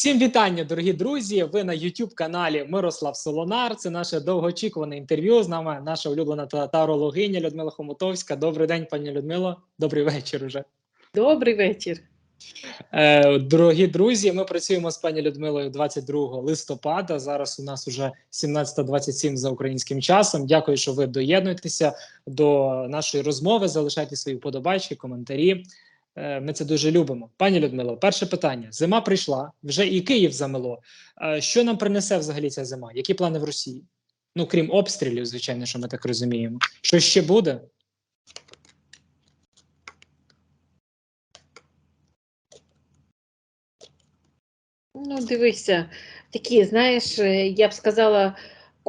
Всім вітання, дорогі друзі. Ви на youtube каналі Мирослав Солонар. Це наше довгоочікуване інтерв'ю. З нами наша улюблена татарологиня Людмила Хомутовська. Добрий день, пані Людмило. Добрий вечір. Уже Добрий вечір. е, дорогі друзі. Ми працюємо з пані Людмилою 22 листопада. Зараз у нас уже 17.27 за українським часом. Дякую, що ви доєднуєтеся до нашої розмови. Залишайте свої вподобайки, коментарі. Е, Ми це дуже любимо. Пані Людмило, перше питання: зима прийшла, вже і Київ замело. Е, Що нам принесе взагалі ця зима? Які плани в Росії? Ну крім обстрілів, звичайно, що ми так розуміємо. Що ще буде? Ну, дивися, такі, знаєш, е, я б сказала,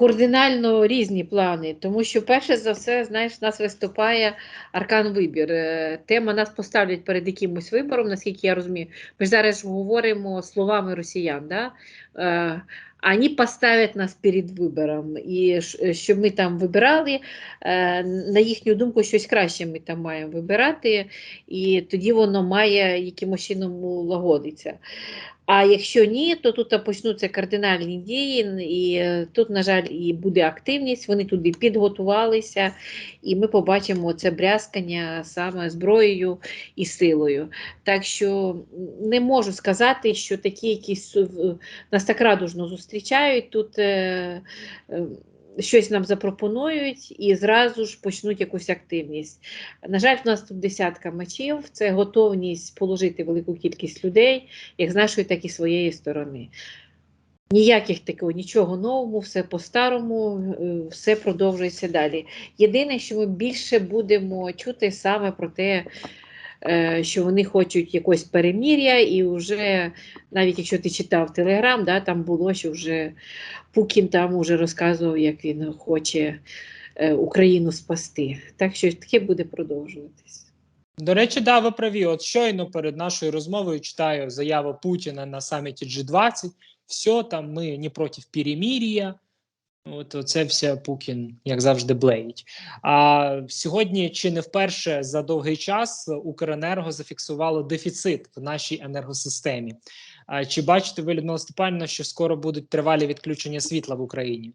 кардинально різні плани, тому що перше за все, знаєш, нас виступає аркан вибір. Е, Тема нас поставлять перед якимось вибором, наскільки я розумію. Ми ж зараз говоримо словами росіян, да? Е, Вони поставлять нас перед вибором, і щоб ми там вибирали, е, на їхню думку, щось краще ми там маємо вибирати, і тоді воно має якимось чином лагодитися. А якщо ні, то тут почнуться кардинальні дії, і е, тут, на жаль, і буде активність. Вони туди підготувалися, і ми побачимо це брязкання саме зброєю і силою. Так що не можу сказати, що такі якісь нас так радужно зустрічають тут. Щось нам запропонують і зразу ж почнуть якусь активність. На жаль, в нас тут десятка мечів, це готовність положити велику кількість людей, як з нашої, так і своєї сторони. Ніяких такого, нічого нового, все по-старому, е, все продовжується далі. Єдине, що ми більше будемо чути саме про те, що вони хочуть якось перемір'я, і вже, навіть якщо ти читав Телеграм, да, там було, що вже Пукін там уже розказував, як він хоче е, Україну спасти. Так що таке буде продовжуватись. До речі, да, ви праві. От щойно перед нашою розмовою читаю заяву Путіна на саміті G20. Все там ми не проти перемір'я. От оце все Пукін, як завжди, блеїть. А сьогодні, чи не вперше за довгий час Укренерго зафіксувало дефіцит в нашій енергосистемі. А чи бачите ви, Людмила Степанівна, що скоро будуть тривалі відключення світла в Україні?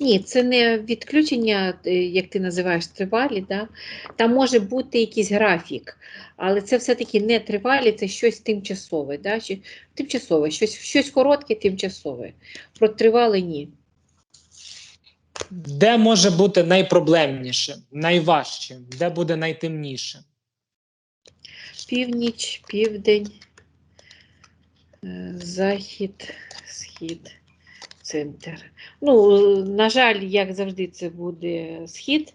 Ні, це не відключення, е, як ти називаєш, тривалі. Да? Там може бути якийсь графік, але це все-таки не тривалі, це щось тимчасове. Да? Тимчасове, щось, щось коротке, тимчасове. Про тривале ні. Де може бути найпроблемніше, найважче, де буде найтемніше? Північ, південь, е, захід, схід, центр. Ну, на жаль, як завжди, це буде схід.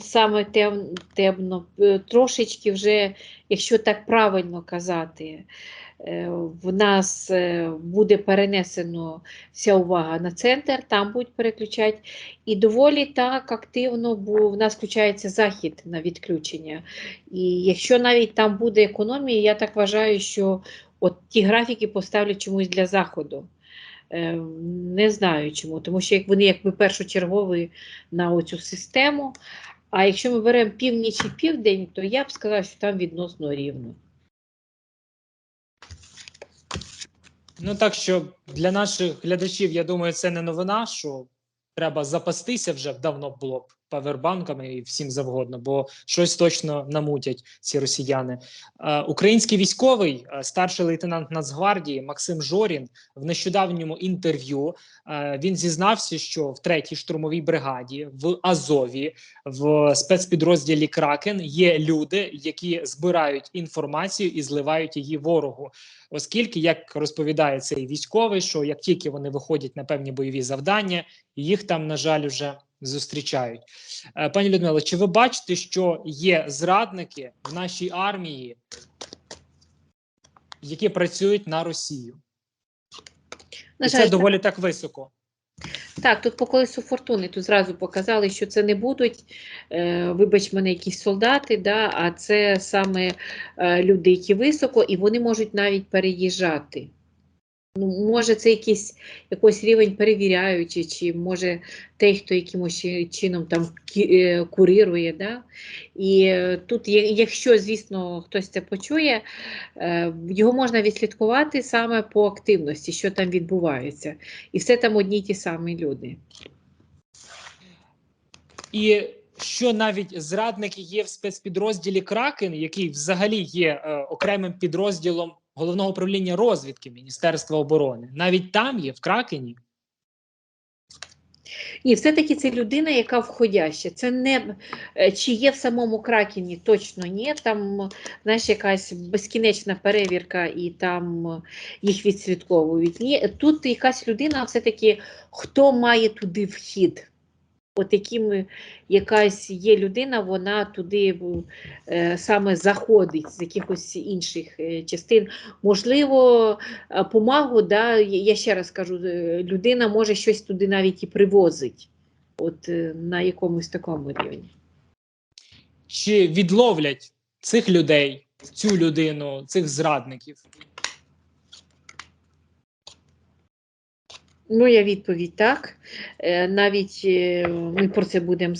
Саме тем, темно, Е, трошечки вже, якщо так правильно казати, е, в нас е, буде перенесено вся увага на центр, там будуть переключати. І доволі так активно, бо в нас включається захід на відключення. І якщо навіть там буде економія, я так вважаю, що от ті графіки поставлять чомусь для заходу. Е, Не знаю чому, тому що як вони якби першочергові на оцю систему. А якщо ми беремо північ і південь, то я б сказала, що там відносно рівно. Ну так що для наших глядачів, я думаю, це не новина, що треба запастися вже давно було б павербанками і всім завгодно, бо щось точно намутять ці росіяни. Е, український військовий, е, старший лейтенант Нацгвардії Максим Жорін в нещодавньому інтерв'ю е, він зізнався, що в третій штурмовій бригаді в Азові в спецпідрозділі Кракен є люди, які збирають інформацію і зливають її ворогу оскільки, як розповідає цей військовий, що як тільки вони виходять на певні бойові завдання, їх там, на жаль, вже зустрічають. Е, Пані Людмило, чи ви бачите, що є зрадники в нашій армії, які працюють на Росію? І це доволі так високо. Так, тут по колесу фортуни тут зразу показали, що це не будуть, е, вибач мене, якісь солдати, да, а це саме е, люди, які високо, і вони можуть навіть переїжджати. Ну, може, це якийсь якийсь рівень перевіряючий, чи може той, хто якимось чином там е, курирує. Да? І е, тут, якщо, звісно, хтось це почує, е, його можна відслідкувати саме по активності, що там відбувається. І все там одні й ті самі люди. І що навіть зрадники є в спецпідрозділі Кракен, який взагалі є окремим підрозділом головного управління розвідки Міністерства оборони. Навіть там є в Кракені. І все-таки це людина, яка входяща. Це не е, чи є в самому Кракені, точно ні. Там, знаєш, якась безкінечна перевірка, і там е, їх відслідковують. Ні, тут якась людина, все-таки хто має туди вхід. От яким якась є людина, вона туди е, саме заходить з якихось інших е, частин. Можливо, е, помагу, да, я ще раз кажу, людина може щось туди навіть і привозить, от на якомусь такому рівні. Чи відловлять цих людей, цю людину, цих зрадників? Моя відповідь так. Е, Навіть е, ми про це будемо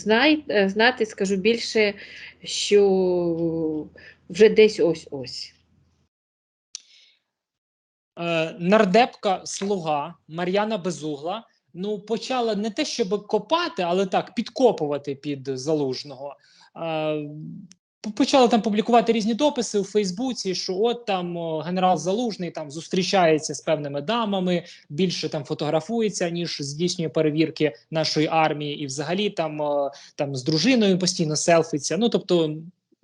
е, знати. Скажу більше, що вже десь ось-ось. Е, нардепка слуга Мар'яна Безугла ну почала не те, щоб копати, але так підкопувати під залужного. По- почала там публікувати різні дописи у Фейсбуці, що от там генерал Залужний там зустрічається з певними дамами, більше там фотографується, ніж здійснює перевірки нашої армії, і взагалі там, там з дружиною постійно селфиться. Ну тобто.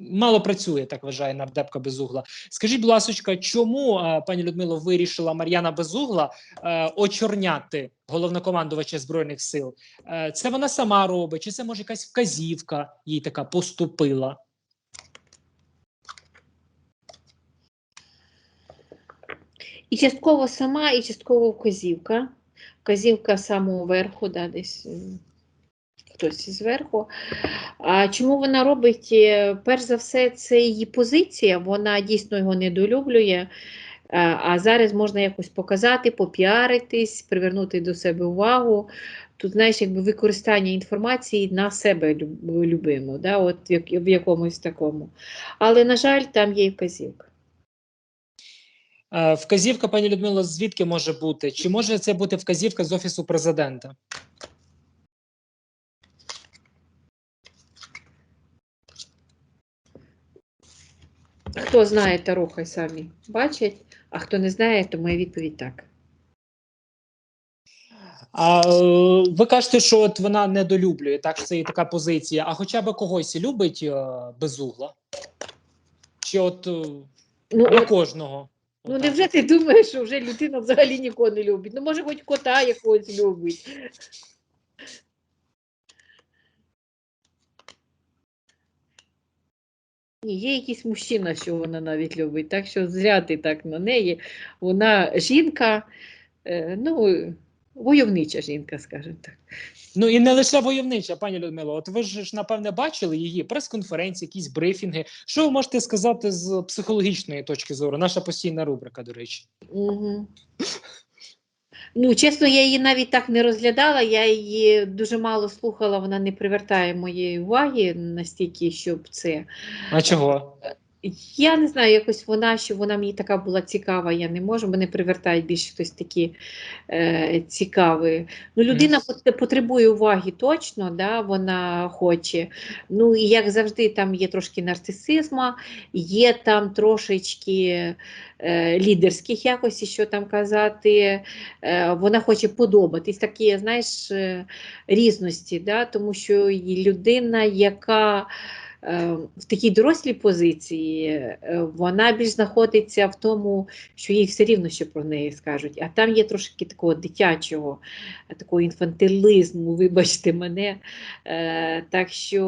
Мало працює, так вважає нардепка Безугла. Скажіть, будь ласка, чому пані Людмило вирішила Мар'яна Безугла е, очорняти головнокомандувача збройних сил? Е, це вона сама робить, чи це може якась вказівка їй така поступила? І частково сама, і частково вказівка. Вказівка самого верху, да, десь хтось зверху. А чому вона робить? Е, Перш за все, це її позиція, вона дійсно його недолюблює. А зараз можна якось показати, попіаритись, привернути до себе увагу. Тут, знаєш, якби використання інформації на себе любимо, да, от в якомусь такому. Але, на жаль, там є і вказівка. Е, вказівка, пані Людмило, звідки може бути? Чи може це бути вказівка з офісу президента? Хто знає, то рухай самі бачать, а хто не знає, то моя відповідь так. А е, ви кажете, що от вона недолюблює, так це і така позиція. А хоча б когось любить е, безугла? Чи от Ну, не от, кожного? Ну невже ти думаєш, що вже людина взагалі нікого не любить? Ну, може, хоч кота якогось любить. Ні, є якийсь мужчина, що вона навіть любить, так що зря ти так на неї. Вона жінка, е, ну, войовнича жінка, скажімо так. Ну і не лише войовнича, пані Людмило. От ви ж напевне бачили її прес-конференції, якісь брифінги. Що ви можете сказати з психологічної точки зору? Наша постійна рубрика, до речі. Угу. Ну, чесно, я її навіть так не розглядала, я її дуже мало слухала, вона не привертає моєї уваги настільки, щоб це. А чого? Я не знаю, якось вона, що вона мені така була цікава, я не можу, мене привертають більше хтось такі е, цікаві. Ну, людина пот- потребує уваги точно, да, вона хоче. Ну і як завжди, там є трошки нарцисизма, є там трошечки е, лідерських якості, що там казати. Е, вона хоче подобатись, такі, знаєш, е, різності, да, тому що людина, яка в такій дорослій позиції, е, вона більш знаходиться в тому, що їй все рівно що про неї скажуть. А там є трошки такого дитячого, е, такого інфантилизму, вибачте мене. Е, Так що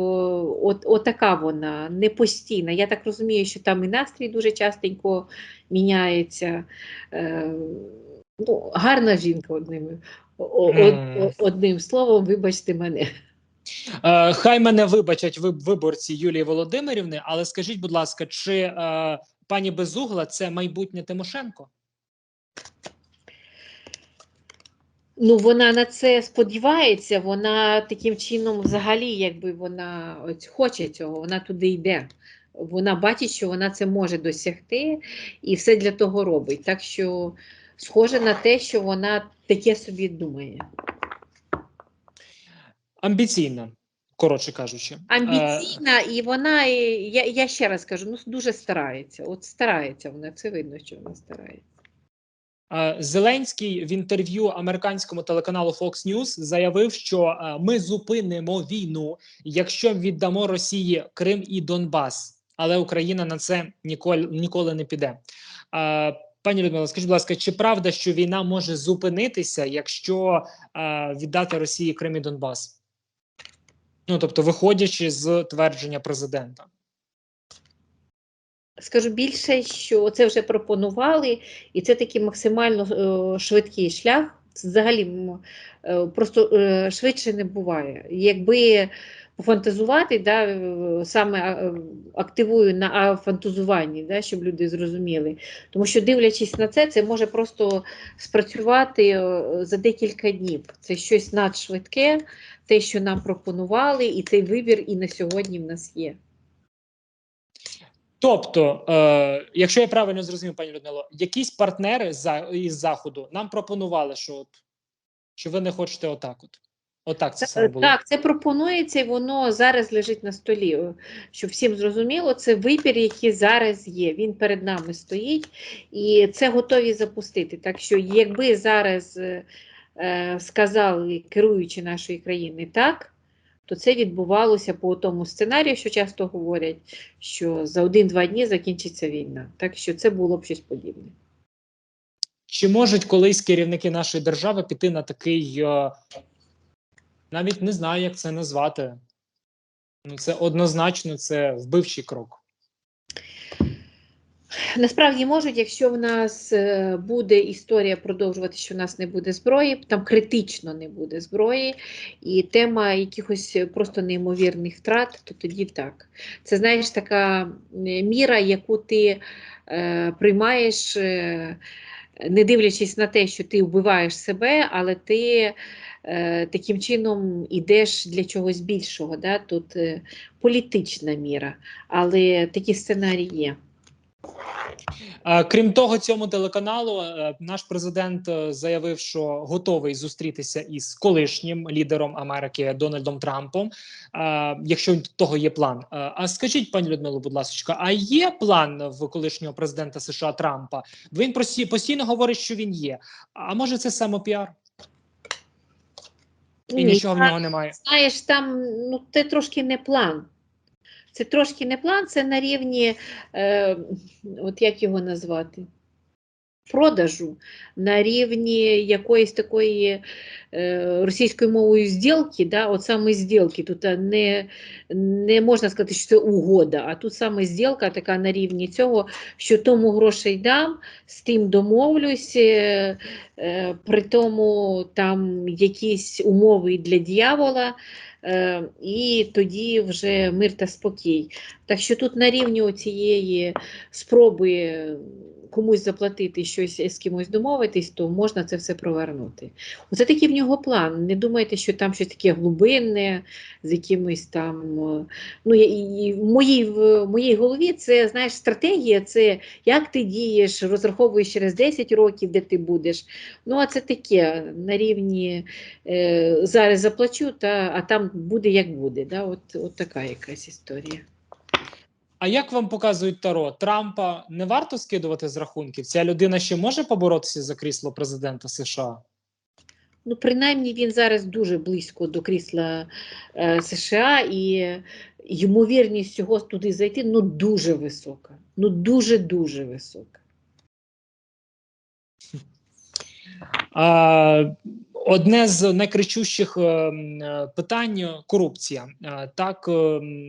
от, от вона не постійна. Я так розумію, що там і настрій дуже частенько міняється. Е, Ну, гарна жінка одним, одним словом, вибачте мене. Е, хай мене вибачать виборці Юлії Володимирівни, але скажіть, будь ласка, чи е, пані Безугла це майбутнє Тимошенко? Ну, вона на це сподівається, вона таким чином, взагалі, якби вона хоче цього, вона туди йде. Вона бачить, що вона це може досягти і все для того робить. Так що схоже на те, що вона таке собі думає. Амбіційна, коротше кажучи. Амбіційна, і вона, і я, я ще раз кажу, ну дуже старається. От старається вона, це видно, що вона старається. Зеленський в інтерв'ю американському телеканалу Fox News заявив, що ми зупинимо війну, якщо віддамо Росії Крим і Донбас, але Україна на це ніколи ніколи не піде. Пані Людмила, скажіть, будь ласка, чи правда, що війна може зупинитися, якщо віддати Росії Крим і Донбас? Ну тобто, виходячи з твердження президента. Скажу більше, що це вже пропонували, і це такий максимально е, швидкий шлях. Взагалі е, просто е, швидше не буває. Якби пофантазувати, да, саме активую на фантазуванні, да, щоб люди зрозуміли. Тому що, дивлячись на це, це може просто спрацювати за декілька днів. Це щось надшвидке, те, що нам пропонували, і цей вибір і на сьогодні в нас є. Тобто, е, якщо я правильно зрозумів, пані Людмило, якісь партнери за із заходу нам пропонували, що от що ви не хочете отак, от отак це саме було. Так, це пропонується, і воно зараз лежить на столі. Щоб всім зрозуміло, це вибір, який зараз є. Він перед нами стоїть, і це готові запустити. Так що, якби зараз е, е, сказали керуючі нашої країни так, то це відбувалося по тому сценарію, що часто говорять, що за один-два дні закінчиться війна. Так що це було б щось подібне. Чи можуть колись керівники нашої держави піти на такий, е, навіть не знаю, як це назвати. Ну, це однозначно це вбивчий крок. Насправді можуть, якщо в нас е, буде історія продовжувати, що в нас не буде зброї, там критично не буде зброї, і тема якихось просто неймовірних втрат, то тоді так. Це знаєш така е, міра, яку ти е, приймаєш, е, не дивлячись на те, що ти вбиваєш себе, але ти е, таким чином йдеш для чогось більшого. Да? Тут е, політична міра, але такі сценарії є. Е, Крім того, цьому телеканалу е, наш президент е, заявив, що готовий зустрітися із колишнім лідером Америки Дональдом Трампом, якщо того є план. А скажіть, пані Людмило, будь ласка, а є план в колишнього президента США Трампа? Він постійно говорить, що він є. А може, це самопіар? І Ні, нічого в нього немає. Знаєш, там ну, це трошки не план. Це трошки не план, це на рівні, е, от як його назвати? Продажу на рівні якоїсь такої е, російською мовою зділки, да, от саме зділки. Тут не, не можна сказати, що це угода, а тут саме зділка така на рівні цього, що тому грошей дам, з тим домовлюсь, е, е, при тому там якісь умови для дьявола. Е, і тоді вже мир та спокій. Так що тут на рівні цієї спроби комусь заплатити щось з кимось домовитись, то можна це все провернути. Оце такий в нього план. Не думайте, що там щось таке глибинне, з якимось там. е, Ну, і в моїй, в моїй голові це знаєш, стратегія це як ти дієш, розраховуєш через 10 років, де ти будеш. Ну, а це таке на рівні е, зараз заплачу, та, а там буде як буде. Да? От, от така якась історія. А як вам показують Таро? Трампа не варто скидувати з рахунків? Ця людина ще може поборотися за крісло президента США? Ну, принаймні він зараз дуже близько до крісла е, США, і ймовірність цього туди зайти ну, дуже висока. Ну, дуже-дуже висока. А, одне з найкричущих е, е, питань корупція. Е, Так,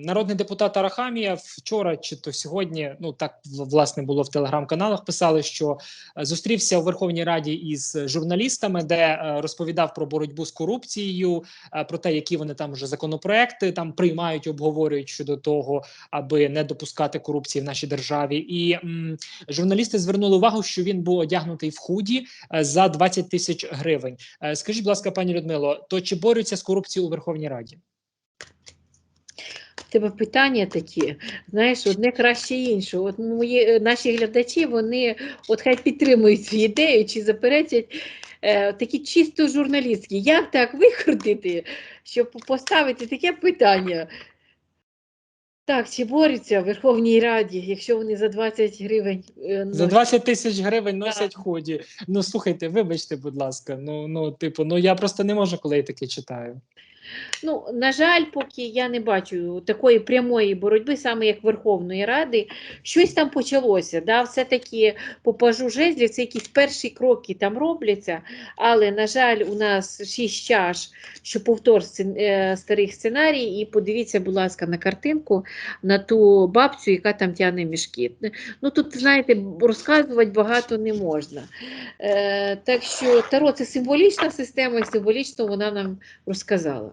народний депутат Арахамія вчора чи то сьогодні, ну так власне було в телеграм-каналах. Писали, що зустрівся у Верховній Раді із журналістами, де розповідав про боротьбу з корупцією, про те, які вони там вже законопроекти там приймають, обговорюють щодо того, аби не допускати корупції в нашій державі. І м, журналісти звернули увагу, що він був одягнутий в худі за 20 тисяч гривень. Скажіть, будь ласка, пані Людмило, то чи борються з корупцією у Верховній Раді? Тебе питання такі, знаєш, одне краще інше. От мої е, наші глядачі, вони от хай підтримують цю ідею чи заперечать е, такі чисто журналістські. Як так викрутити, щоб поставити таке питання? Так, чи борються в Верховній Раді, якщо вони за 20 гривень е, За носять? 20 тисяч гривень носять ході. Ну слухайте, вибачте, будь ласка. Ну ну, типу, ну я просто не можу, коли я таке читаю. Ну, на жаль, поки я не бачу такої прямої боротьби, саме як Верховної Ради, щось там почалося. Да? Все-таки по пажу жезлів це якісь перші кроки там робляться, але, на жаль, у нас шість чаш, що повтор е, старих сценарій, і подивіться, будь ласка, на картинку, на ту бабцю, яка там тягне мішки. Ну, тут, знаєте, розказувати багато не можна. Е, так що Таро це символічна система, і символічно вона нам розказала.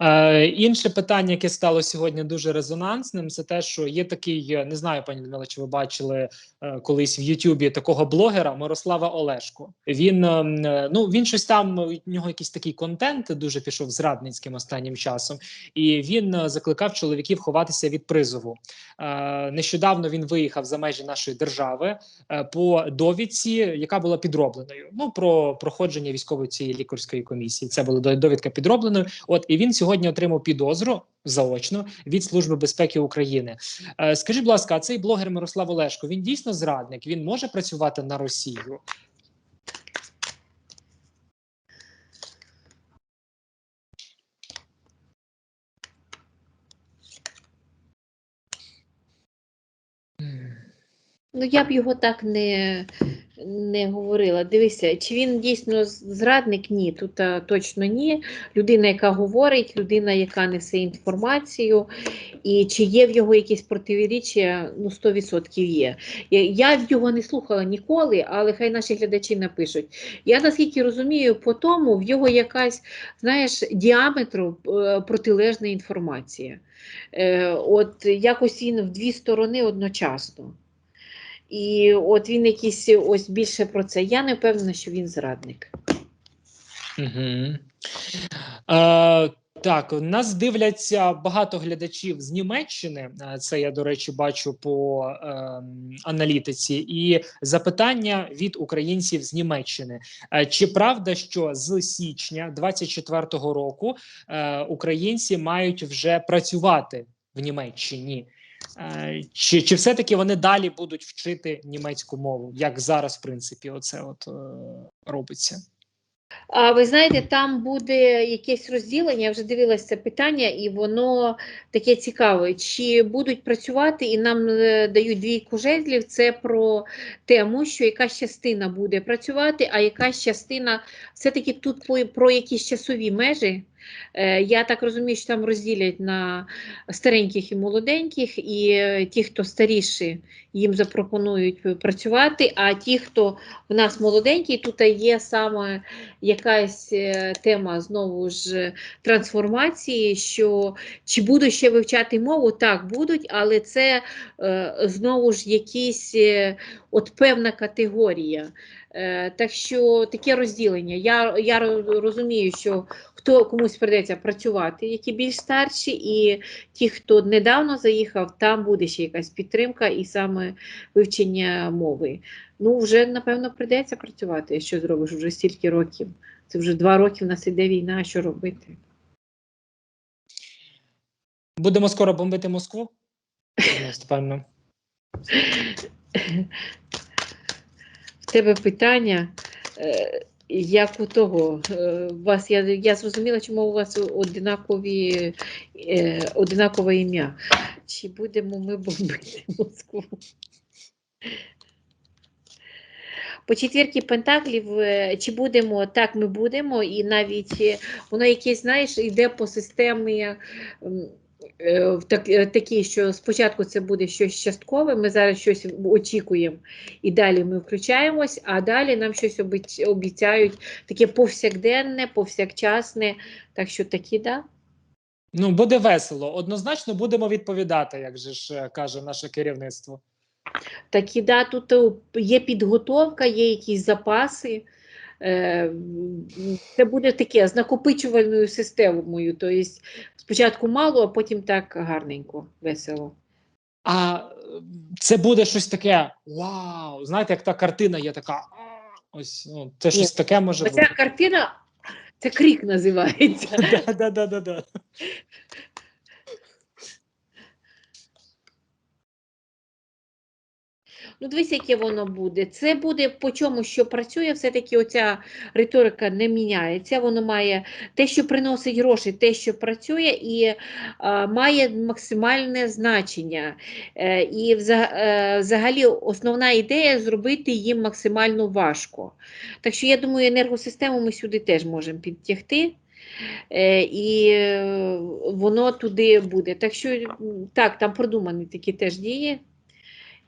Е, інше питання, яке стало сьогодні дуже резонансним, це те, що є такий, е, не знаю, пані Людмила, чи ви бачили е, колись в Ютубі такого блогера Мирослава Олешко. Він е, е, ну він щось там у нього якийсь такий контент дуже пішов зрадницьким останнім часом, і він е, закликав чоловіків ховатися від призову. Е, нещодавно він виїхав за межі нашої держави е, по довідці, яка була підробленою. Ну про проходження військової цієї лікарської комісії. Це була довідка підробленою. От і він сьогодні отримав підозру заочно від Служби безпеки України. Е, скажіть, будь ласка, а цей блогер Мирослав Олешко він дійсно зрадник? Він може працювати на Росію? Ну, я б його так не, не говорила. Дивися, чи він дійсно зрадник? Ні, тут а, точно ні. Людина, яка говорить, людина, яка несе інформацію, і чи є в його якісь протиріччя, ну 100% є. Я, його не слухала ніколи, але хай наші глядачі напишуть. Я наскільки розумію, по тому в його якась, знаєш, діаметру е, протилежна інформація. Е, от якось він в дві сторони одночасно. І от він якийсь ось більше про це. Я не впевнена, що він зрадник. Угу. Е, так, нас дивляться багато глядачів з Німеччини. Е, Це я, до речі, бачу по ем, аналітиці. І запитання від українців з Німеччини: Е, чи правда, що з січня 24-го року е, українці мають вже працювати в Німеччині? Е, Чи, чи все-таки вони далі будуть вчити німецьку мову, як зараз, в принципі, оце от е, робиться? А ви знаєте, там буде якесь розділення, я вже дивилася це питання, і воно таке цікаве. Чи будуть працювати і нам е, дають двійку жезлів, це про тему, що якась частина буде працювати, а якась частина все-таки тут про якісь часові межі. Е, Я так розумію, що там розділять на стареньких і молоденьких, і е, ті, хто старіші, їм запропонують працювати, а ті, хто в нас молоденькі, тут є саме якась е, тема знову ж трансформації, що чи буду ще вивчати мову? Так, будуть, але це знову ж якісь от певна категорія. Е, так що таке розділення. Я, я розумію, що хто комусь придеться працювати, які більш старші, і ті, хто недавно заїхав, там буде ще якась підтримка і саме вивчення мови. Ну, вже напевно прийдеться працювати. Що зробиш вже стільки років? Це вже два роки в нас іде війна. Що робити? Будемо скоро бомбити Москву? В тебе питання. е, Як у того, е, у вас я, я зрозуміла, чому у вас одинакові, е, одинакове ім'я. Чи будемо ми бомбити Москву? По четвірки пентаклів, чи будемо, так ми будемо, і навіть воно якесь, знаєш, йде по системі е, так, е, що спочатку це буде щось часткове, ми зараз щось очікуємо, і далі ми включаємось, а далі нам щось обіцяють таке повсякденне, повсякчасне. Так що такі, да. Ну, буде весело. Однозначно будемо відповідати, як же ж е, каже наше керівництво. Такі, да, тут є підготовка, є якісь запаси. Е, це буде таке з накопичувальною системою. Тобто спочатку мало, а потім так гарненько, весело. А це буде щось таке. Вау! Знаєте, як та картина є така. Ось ну, це щось таке може Оця бути. картина це крік називається. Да, да, да, да, да. Ну, дивись, яке воно буде. Це буде по чому, що працює, все-таки оця риторика не міняється. Воно має те, що приносить гроші, те, що працює, і а, має максимальне значення. Е, і е, взагалі основна ідея зробити їм максимально важко. Так що я думаю, енергосистему ми сюди теж можемо підтягти. Е, І е, воно туди буде. Так що так, там продумані такі теж дії.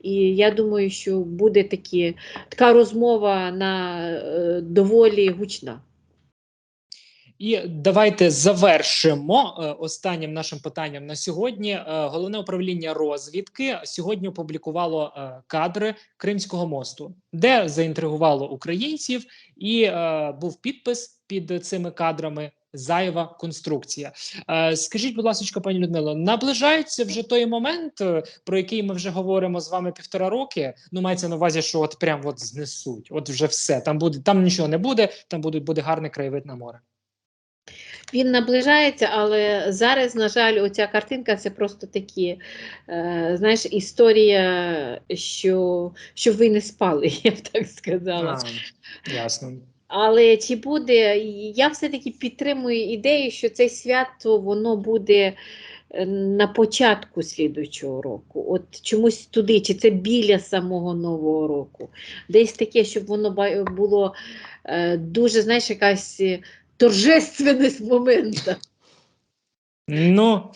І я думаю, що буде такі, така розмова на е, доволі гучна. І давайте завершимо е, останнім нашим питанням на сьогодні. Е, Головне управління розвідки сьогодні опублікувало е, кадри Кримського мосту, де заінтригувало українців, і був підпис під цими кадрами. Зайва конструкція. Е, скажіть, будь ласка, пані Людмило, наближається вже той момент, е, про який ми вже говоримо з вами півтора роки. Ну, мається на увазі, що от прям от знесуть, от вже все. Там буде, там нічого не буде, там буде, буде гарний краєвид на море. Він наближається, але зараз, на жаль, оця картинка це просто такі, е, знаєш, історія, що, що ви не спали, я б так сказала. А, ясно. Але чи буде, я все-таки підтримую ідею, що це свято воно буде е, на початку слідуючого року. От чомусь туди, чи це біля самого Нового року. Десь таке, щоб воно було е, дуже, знаєш, якась е, торжественність моменту. Ну,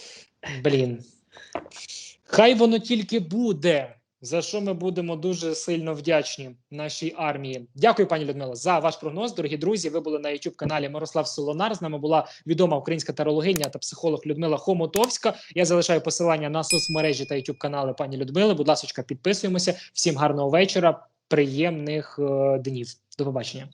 блін. Хай воно тільки буде. За що ми будемо дуже сильно вдячні нашій армії. Дякую, пані Людмила, за ваш прогноз. Дорогі друзі. Ви були на youtube каналі Мирослав Солонар. З нами була відома українська тарологиня та психолог Людмила Хомотовська. Я залишаю посилання на соцмережі та youtube канали пані Людмили. Будь ласка, підписуємося. Всім гарного вечора, приємних е, днів. До побачення.